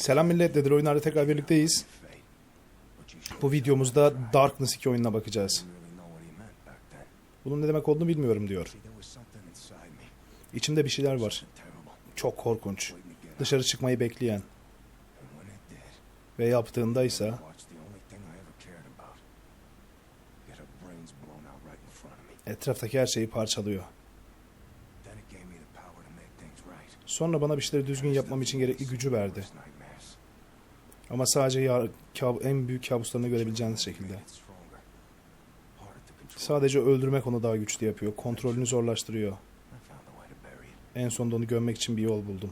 Selam millet, Dedir oyunlarda tekrar birlikteyiz. Bu videomuzda Darkness 2 oyununa bakacağız. Bunun ne demek olduğunu bilmiyorum diyor. İçimde bir şeyler var. Çok korkunç. Dışarı çıkmayı bekleyen. Ve yaptığında ise etraftaki her şeyi parçalıyor. Sonra bana bir şeyleri düzgün yapmam için gerekli gücü verdi. Ama sadece ya, kab- en büyük kabuslarını görebileceğiniz şekilde. Sadece öldürmek onu daha güçlü yapıyor. Kontrolünü zorlaştırıyor. En sonunda onu gömmek için bir yol buldum.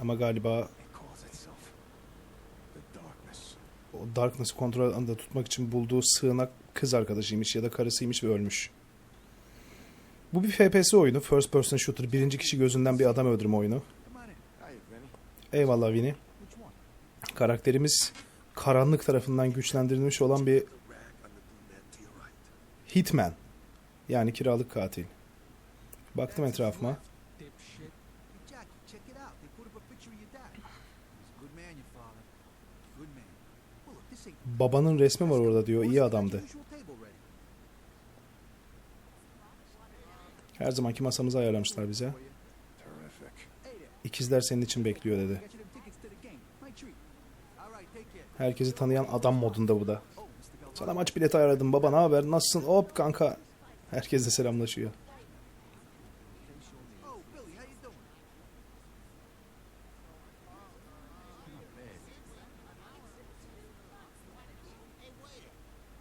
Ama galiba o Darkness'ı kontrol altında tutmak için bulduğu sığınak kız arkadaşıymış ya da karısıymış ve ölmüş. Bu bir FPS oyunu. First person shooter. Birinci kişi gözünden bir adam öldürme oyunu. Eyvallah Vini. Karakterimiz karanlık tarafından güçlendirilmiş olan bir hitman. Yani kiralık katil. Baktım etrafıma. Babanın resmi var orada diyor. İyi adamdı. Her zamanki masamızı ayarlamışlar bize. İkizler senin için bekliyor dedi. Herkesi tanıyan adam modunda bu da. Sana maç bileti ayarladım baba ne haber nasılsın hop kanka. Herkesle selamlaşıyor. Oh, Billy, how you doing? Hey, waiter.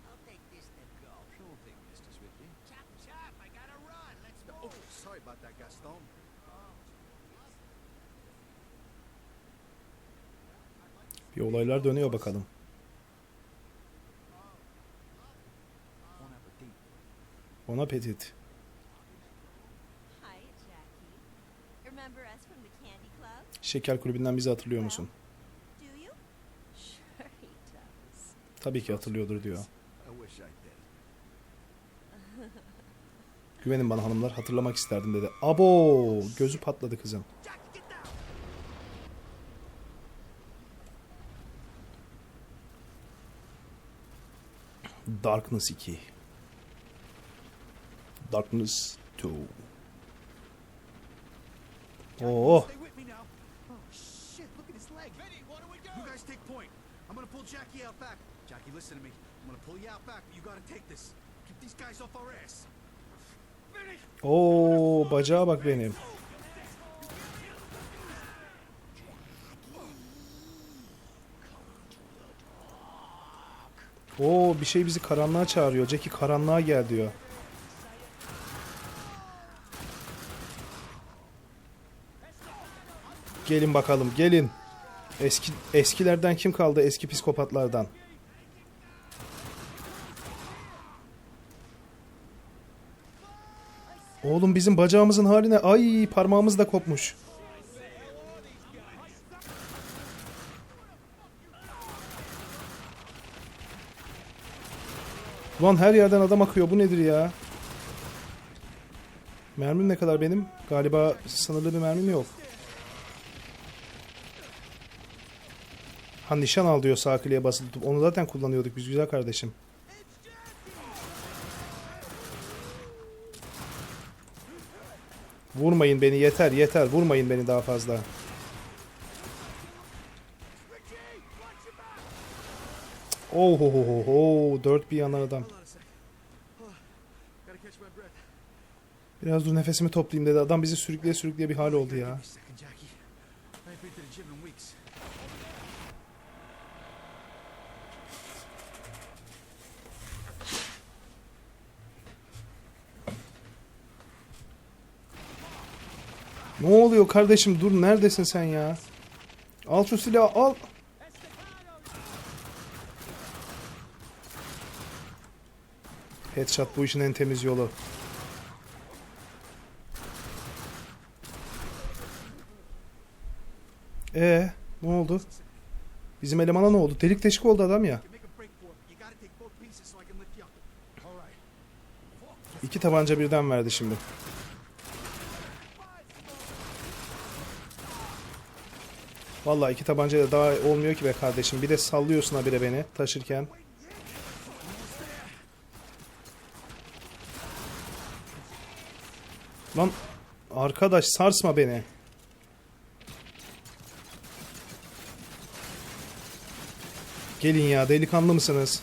I'll take this to go. Sure thing, Mr. Swiftly. Chop, chop. I gotta run. Let's Oh, move. sorry about that, Gaston. Bir olaylar dönüyor bakalım. Bon appetit. Bon appetit. Hi, Jackie. Remember us from the Candy Club? Şeker kulübünden bizi hatırlıyor musun? Tabii ki hatırlıyordur diyor. Güvenin bana hanımlar hatırlamak isterdim dedi. Abo gözü patladı kızın. Darkness 2. Darkness 2. Oo, Stay with me now. Oh, shit, look at his leg. Vinny, what do we do? You guys take point. I'm gonna pull Jackie out back. Jackie, listen to me. I'm gonna pull you out back, but you gotta take this. Keep these guys off our ass. Oo bacağa bak benim. Oo bir şey bizi karanlığa çağırıyor. Jackie karanlığa gel diyor. Gelin bakalım gelin. Eski eskilerden kim kaldı? Eski psikopatlardan. Oğlum bizim bacağımızın haline ay parmağımız da kopmuş. Ulan her yerden adam akıyor. Bu nedir ya? Mermim ne kadar benim? Galiba sınırlı bir mermim yok. Ha nişan al diyor sağ kliğe basılı tutup. Onu zaten kullanıyorduk biz güzel kardeşim. Vurmayın beni yeter yeter. Vurmayın beni daha fazla. Oh ho ho ho ho. Dört bir yanan adam. Biraz dur nefesimi toplayayım dedi. Adam bizi sürükleye sürükleye bir hal oldu ya. Ne oluyor kardeşim? Dur neredesin sen ya? Al şu silahı al. Headshot bu işin en temiz yolu. Ee, ne oldu? Bizim elemana ne oldu? Delik deşik oldu adam ya. İki tabanca birden verdi şimdi. Vallahi iki tabancayla daha olmuyor ki be kardeşim. Bir de sallıyorsun habire beni taşırken. Lan arkadaş sarsma beni. Gelin ya delikanlı mısınız?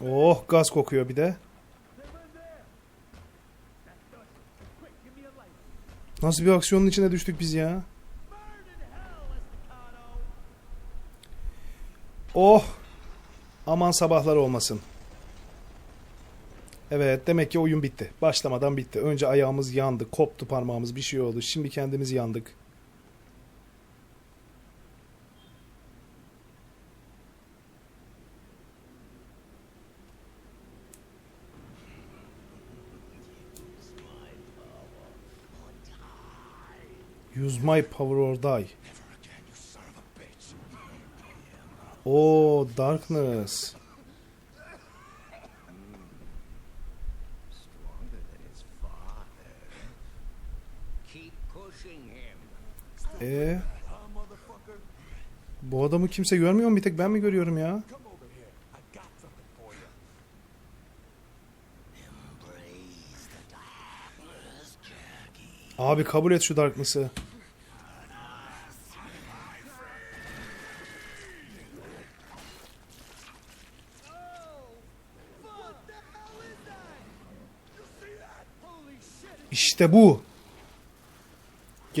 Oh gaz kokuyor bir de. Nasıl bir aksiyonun içine düştük biz ya? Oh! Aman sabahlar olmasın. Evet demek ki oyun bitti. Başlamadan bitti. Önce ayağımız yandı, koptu parmağımız bir şey oldu. Şimdi kendimiz yandık. Use my power or die. Oh, darkness. E bu adamı kimse görmüyor mu? Bir tek ben mi görüyorum ya? Abi kabul et şu darkness'ı. İşte bu.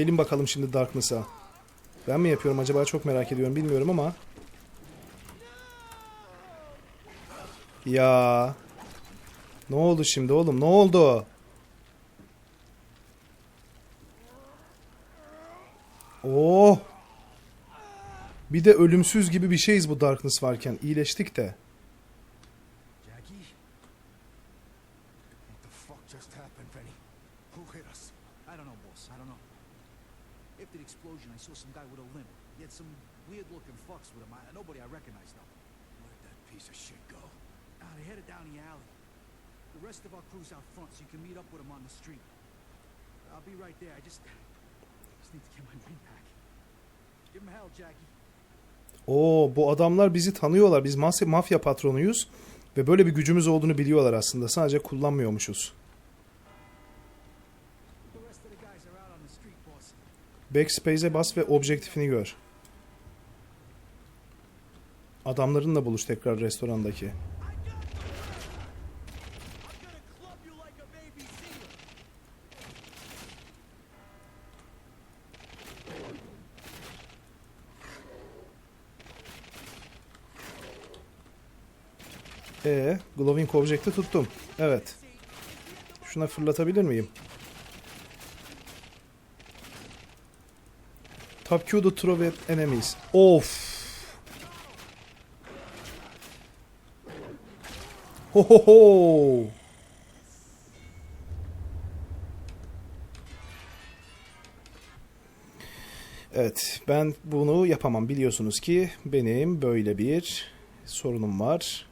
Gelin bakalım şimdi Darkness'a. Ben mi yapıyorum acaba çok merak ediyorum bilmiyorum ama. Ya. Ne oldu şimdi oğlum? Ne oldu? Oh. Bir de ölümsüz gibi bir şeyiz bu Darkness varken. İyileştik de. Jackie? What the fuck just happened, Penny? Who hit us? I don't know, boss. I don't know. After the explosion, I saw some guy with a limp. He had some weird-looking fucks with him. I, nobody I recognized, though. Where'd that piece of shit go? Ah, they headed down the alley. The rest of our crew's out front, so you can meet up with them on the street. I'll be right there. I just, just need to get my brain back. Give him hell, Jackie. Oo bu adamlar bizi tanıyorlar. Biz mafya patronuyuz. Ve böyle bir gücümüz olduğunu biliyorlar aslında. Sadece kullanmıyormuşuz. The rest of the guys are out on the street, boss. Backspace'e bas ve objektifini gör. Adamlarınla buluş tekrar restorandaki. E, glowing object'i tuttum. Evet. Şuna fırlatabilir miyim? Top Q to throw enemies. Of. Ho ho ho. Evet, ben bunu yapamam. Biliyorsunuz ki benim böyle bir sorunum var.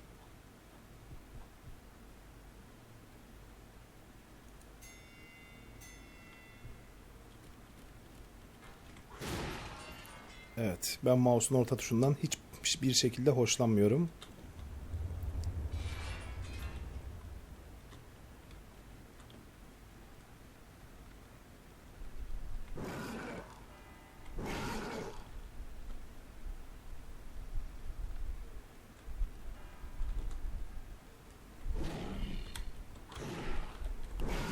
Evet, ben mouse'un orta tuşundan hiçbir şekilde hoşlanmıyorum.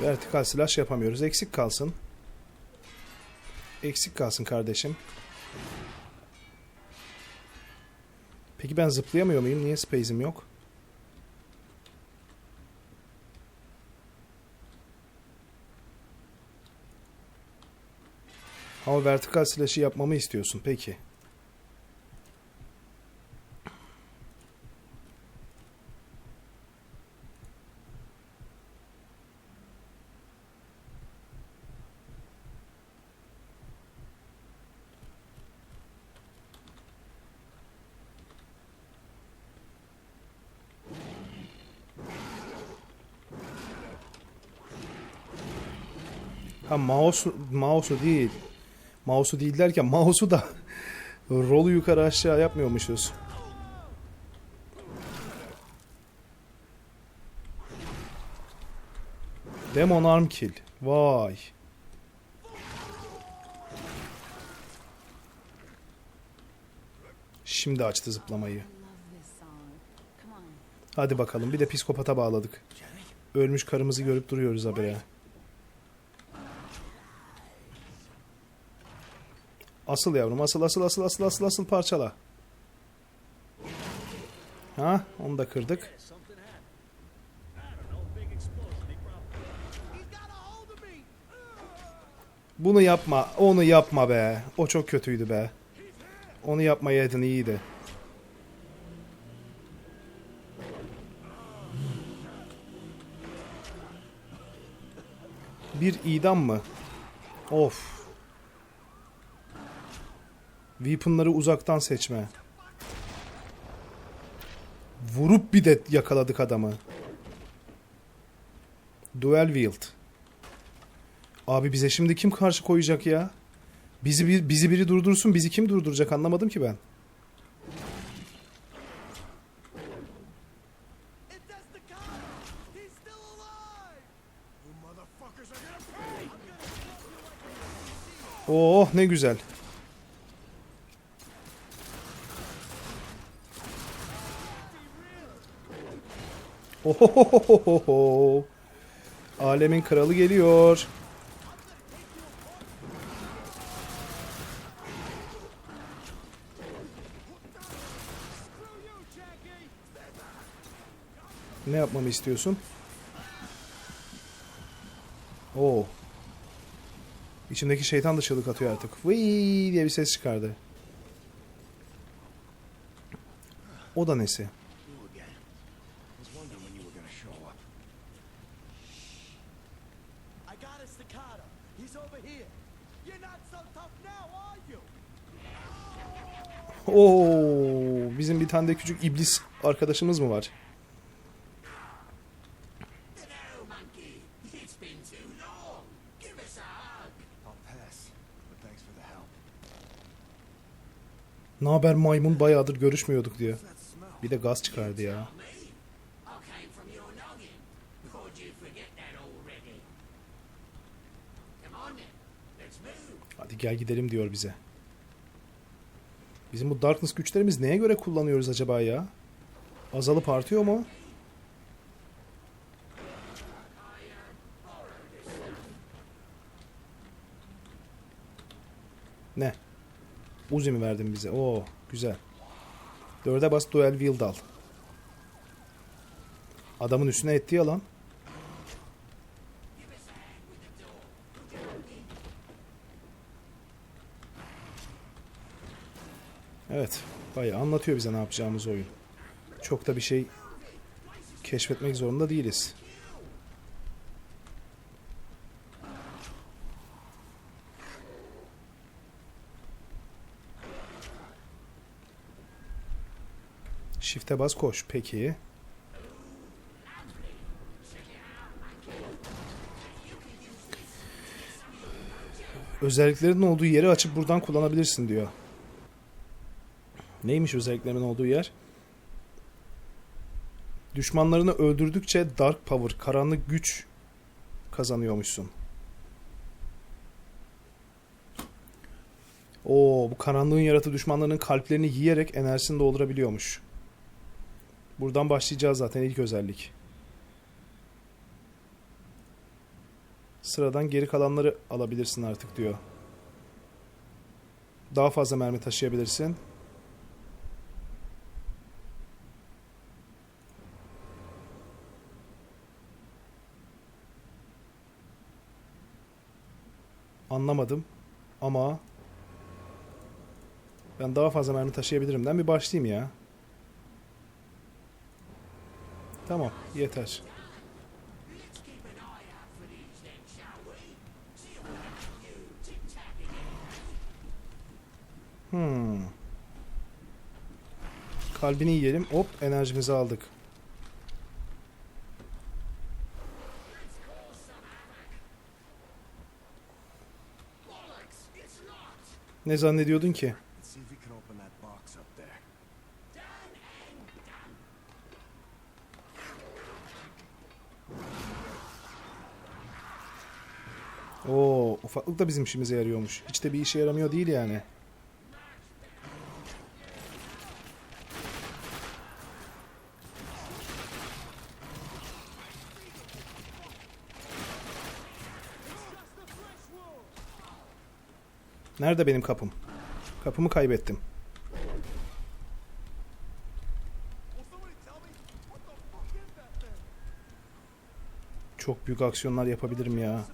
Vertikal slash yapamıyoruz. Eksik kalsın. Eksik kalsın kardeşim. Peki ben zıplayamıyor muyum? Niye space'im yok? Ama vertikal slash'ı yapmamı istiyorsun. Peki. Ha mouse mouse'u değil. Mouse'u değil derken mouse'u da rolü yukarı aşağı yapmıyormuşuz. Demon arm kill. Vay. Şimdi açtı zıplamayı. Hadi bakalım bir de psikopata bağladık. Ölmüş karımızı görüp duruyoruz habire. Asıl yavrum asıl asıl asıl asıl asıl asıl parçala. Ha onu da kırdık. Bunu yapma onu yapma be. O çok kötüydü be. Onu yapmayaydın iyiydi. Bir idam mı? Of. Weapon'ları uzaktan seçme. Vurup bir de yakaladık adamı. Dual wield. Abi bize şimdi kim karşı koyacak ya? Bizi bizi biri durdursun, bizi kim durduracak anlamadım ki ben. Oh ne güzel. Alemin kralı geliyor. Ne yapmamı istiyorsun? Oo. İçimdeki şeytan da çığlık atıyor artık. Vıy diye bir ses çıkardı. O da nesi? Oo, bizim bir tane de küçük iblis arkadaşımız mı var? Ne haber maymun bayağıdır görüşmüyorduk smell. Bir de gaz çıkardı ya. Hadi gel gidelim diyor bize. Bizim bu Darkness güçlerimiz neye göre kullanıyoruz acaba ya? Azalıp artıyor mu? Ne? Uzi mi verdin bize? Oo güzel. Dörde bas dual wield al. Adamın üstüne etti ya lan. Evet. Bayağı anlatıyor bize ne yapacağımız oyun. Çok da bir şey keşfetmek zorunda değiliz. Shift'e bas koş. Peki. Özelliklerin olduğu yeri açıp buradan kullanabilirsin diyor. Neymiş özelliklerimin olduğu yer? Düşmanlarını öldürdükçe Dark Power, karanlık güç kazanıyormuşsun. Oo, bu karanlığın yaratı düşmanlarının kalplerini yiyerek enerjisini doldurabiliyormuş. Buradan başlayacağız zaten ilk özellik. Sıradan geri kalanları alabilirsin artık diyor. Daha fazla mermi taşıyabilirsin. Anlamadım ama ben daha fazla mermi taşıyabilirimden bir başlayayım ya. Tamam, yeter. Hmm. Kalbini yiyelim. Hop, enerjimizi aldık. Ne zannediyordun ki? Oo, ufaklık da bizim işimize yarıyormuş. Hiç de bir işe yaramıyor değil yani. Nerede benim kapım? Kapımı kaybettim. Çok büyük aksiyonlar yapabilirim ya.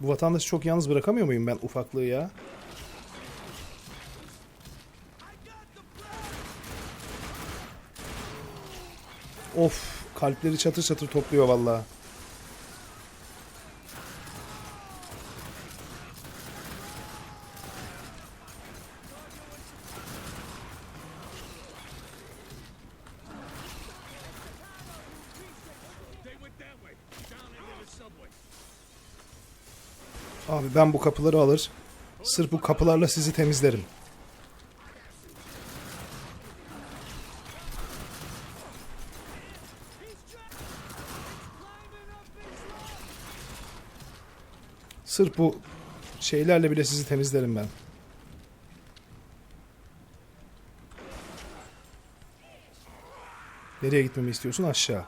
Bu vatandaşı çok yalnız bırakamıyor muyum ben ufaklığı ya? Of, kalpleri çatır çatır topluyor vallahi. Abi ben bu kapıları alır. Sırf bu kapılarla sizi temizlerim. Sırf bu şeylerle bile sizi temizlerim ben. Nereye gitmemi istiyorsun? Aşağı.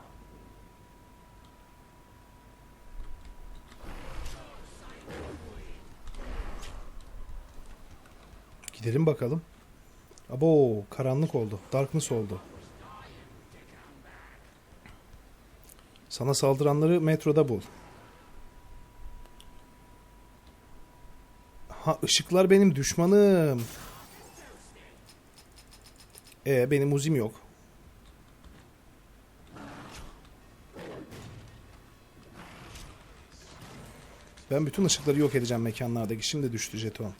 Gidelim bakalım. Abo karanlık oldu. Darkness oldu. Sana saldıranları metroda bul. Ha ışıklar benim düşmanım. E benim uzim yok. Ben bütün ışıkları yok edeceğim mekanlardaki. Şimdi düştü jeton.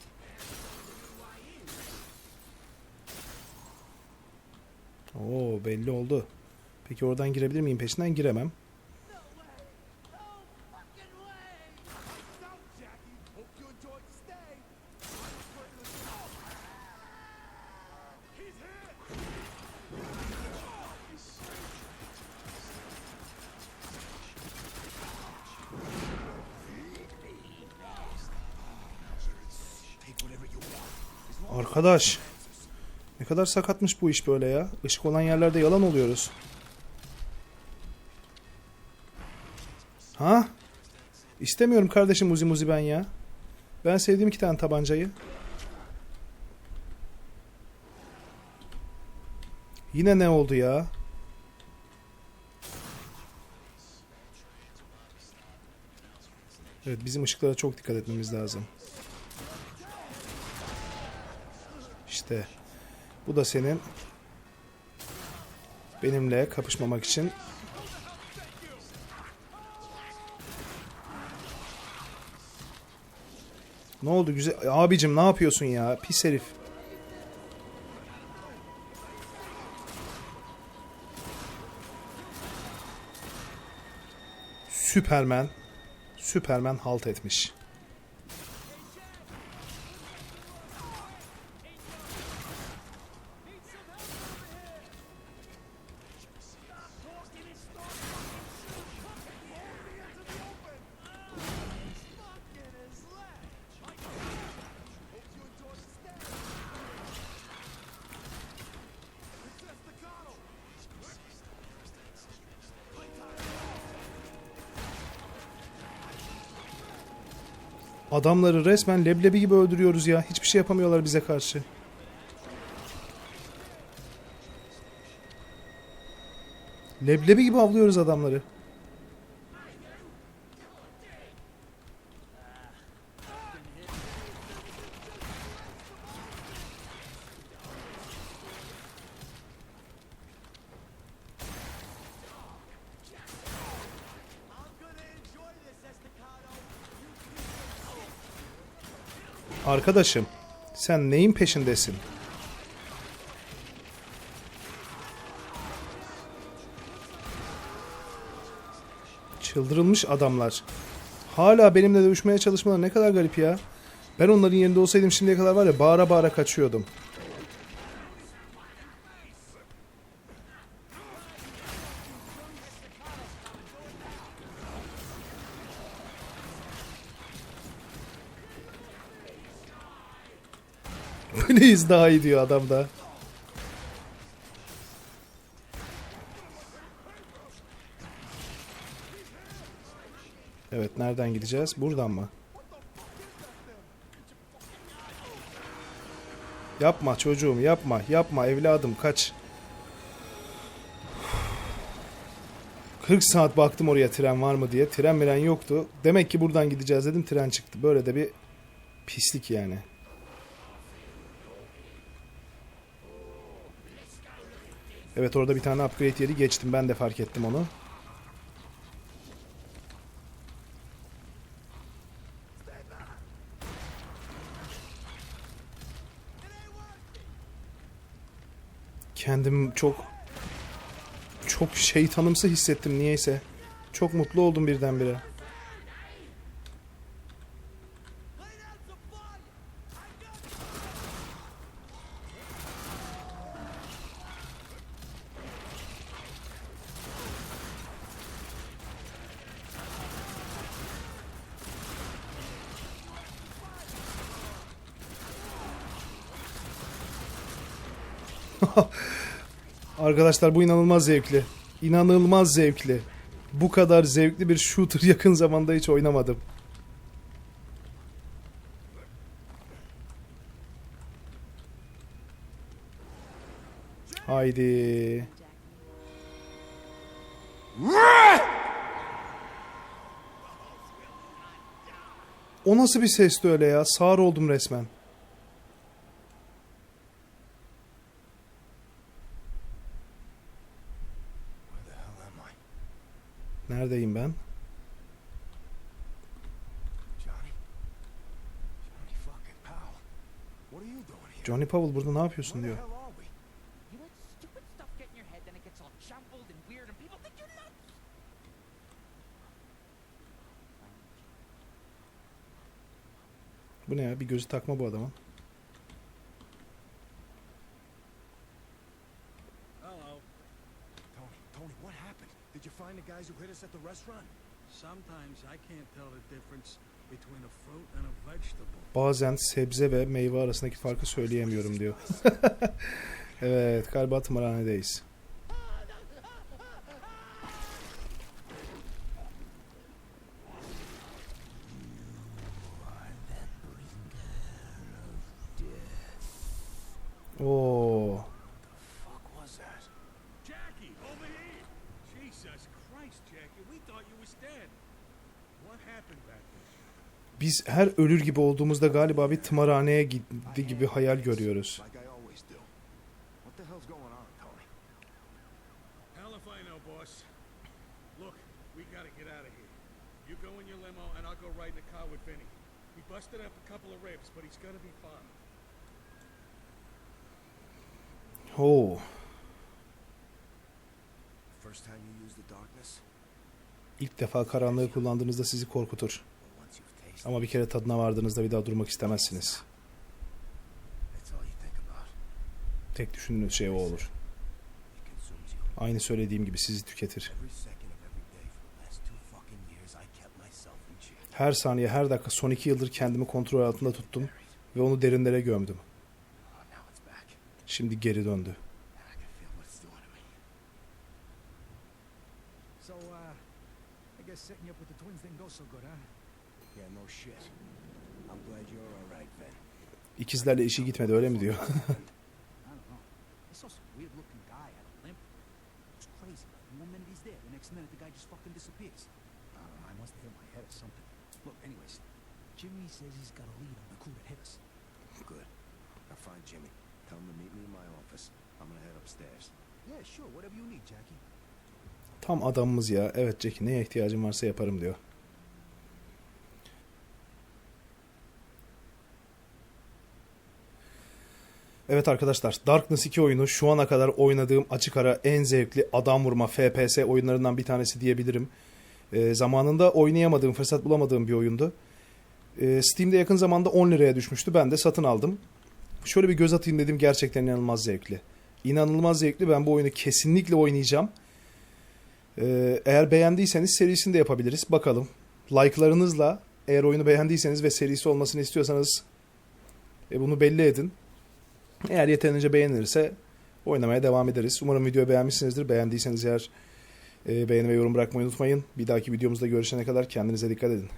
Oo belli oldu. Peki oradan girebilir miyim peşinden? Giremem. Arkadaş. Ne kadar sakatmış bu iş böyle ya. Işık olan yerlerde yalan oluyoruz. Ha? İstemiyorum kardeşim Uzi Muzi ben ya. Ben sevdiğim iki tane tabancayı. Yine ne oldu ya? Evet bizim ışıklara çok dikkat etmemiz lazım. İşte bu da senin benimle kapışmamak için. Ne oldu güzel? Abicim ne yapıyorsun ya? Pis herif. Süpermen. Süpermen halt etmiş. Adamları resmen leblebi gibi öldürüyoruz ya. Hiçbir şey yapamıyorlar bize karşı. Leblebi gibi avlıyoruz adamları. Arkadaşım, Sen neyin peşindesin? Çıldırılmış adamlar. Hala benimle dövüşmeye çalışmaları ne kadar garip ya. Ben onların yerinde olsaydım şimdiye kadar var ya bağıra bağıra kaçıyordum. Please daha iyi diyor adam da. Evet nereden gideceğiz? Buradan mı? Yapma çocuğum yapma yapma evladım kaç. 40 saat baktım oraya tren var mı diye. Tren miren yoktu. Demek ki buradan gideceğiz dedim tren çıktı. Böyle de bir pislik yani. Evet orada bir tane upgrade yeri geçtim. Ben de fark ettim onu. Kendim çok çok şeytanımsı hissettim niyeyse. Çok mutlu oldum birdenbire. Arkadaşlar bu inanılmaz zevkli. İnanılmaz zevkli. Bu kadar zevkli bir shooter yakın zamanda hiç oynamadım. Haydi. O nasıl bir sesti öyle ya? Sağır oldum resmen. Where the hell am I? Neredeyim ben? Johnny? Johnny fucking Powell. What are you doing here? Johnny Powell burada ne yapıyorsun Where the diyor. hell are we? You let stupid stuff get in your head, then it gets all jumbled and weird, and people think you're nuts. Bu ne ya? Bir gözü takma bu adamın. Did you find the guys who hit us at the restaurant? Sometimes I can't tell the difference between a fruit and a vegetable. Bazen sebze ve meyve arasındaki farkı söyleyemiyorum diyor. evet galiba tımarhanedeyiz. Oo. Fuck was that? Jackie, over here! Jesus Christ, Jackie, we thought you was dead. What happened back there? Biz her ölür gibi olduğumuzda galiba bir tımarhaneye gitti gibi hayal görüyoruz. Like I always do. What the hell's going on, Tony? Hell if I know, boss. Look, we gotta get out of here. You go in your limo, and I'll go ride in the car with Vinny. He busted up a couple of but he's gonna be fine. Oo. First time you use the darkness? İlk defa karanlığı kullandığınızda sizi korkutur. Ama bir kere tadına vardığınızda bir daha durmak istemezsiniz. Tek düşündüğünüz şey o olur. Aynı söylediğim gibi sizi tüketir. Her saniye, her dakika son iki yıldır kendimi kontrol altında tuttum ve onu derinlere gömdüm. Oh. Şimdi geri döndü. So, uh, I guess setting up with the twins didn't go so good, huh? İkizlerle işi gitmedi öyle mi diyor? I don't know. I saw some weird looking guy at a limp. It was crazy. One minute he's there, the next minute the guy just fucking disappears. I don't know, I must have hit my head or something. Look, anyways, Jimmy says he's got a lead on the crew that hit us. Good. Now find Jimmy. Tell him to meet me in my office. I'm gonna head upstairs. Yeah, sure, whatever you need, Jackie. Tam adamımız ya. Evet Jackie neye ihtiyacın varsa yaparım diyor. Evet arkadaşlar Darkness 2 oyunu şu ana kadar oynadığım açık ara en zevkli adam vurma FPS oyunlarından bir tanesi diyebilirim. Ee, zamanında oynayamadığım, fırsat bulamadığım bir oyundu. Ee, Steam'de yakın zamanda 10 liraya düşmüştü. Ben de satın aldım. Şöyle bir göz atayım dedim gerçekten inanılmaz zevkli. İnanılmaz zevkli. Ben bu oyunu kesinlikle oynayacağım. Ee, eğer beğendiyseniz serisini de yapabiliriz. Bakalım. Like'larınızla eğer oyunu beğendiyseniz ve serisi olmasını istiyorsanız e, bunu belli edin. Eğer yeterince beğenilirse oynamaya devam ederiz. Umarım videoyu beğenmişsinizdir. Beğendiyseniz eğer e, beğeni ve yorum bırakmayı unutmayın. Bir dahaki videomuzda görüşene kadar kendinize dikkat edin.